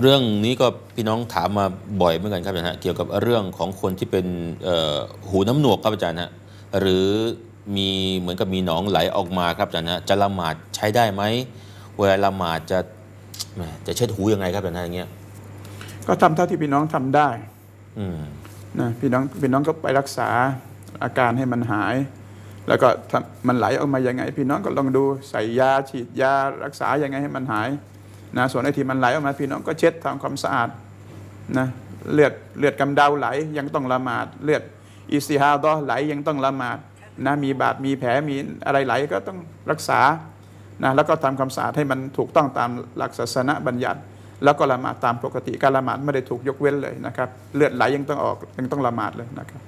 เรื่องนี้ก็พี่น้องถามมาบ่อยเหมือนกันครับอาจารย์ฮะเกี่ยวกับเรื่องของคนที่เป็นเอ่อหูน้ำหนวกครับอาจารย์ฮะหรือมีเหมือนกับมีหนองไหลออกมาครับอาจารย์ฮะจะละหมาดใช้ได้ไหมเวลาละหมาดจะแหมจะเช็ดหูยังไงครับอาจารย์ฮะอย่างเงี้ยก็ทำเท่าที่พี่น้องทำได้ อืมนะพี่น้องพี่น้องก็ไปรักษาอาการให้มันหาย แล้วก็ถ้ามันไหลออกมายังไง พี่น้องก็ลองดูใส่ยาฉีดยารักษายังไงให้มันหาย นะส่วนไอ้ที่มันไหลออกมาพี่น้องก็เช็ดทำความสะอาดนะเลือดเลือดกำเดาไหลยังต้องละหมาด เลือดอิสติฮาดอไหลยังต้องละหมาดนะมีบาดมีแผลมีอะไรไหลก็ต้องรักษานะแล้วก็ทำความสะอาดให้มันถูกต้องตามหลักศาสนาบัญญัติ แล้วก็ละหมาดตามปกติการละหมาดไม่ได้ถูกยกเว้นเลยนะครับ เลือดไหลยังต้องออกยังต้องละหมาดเลยนะครับ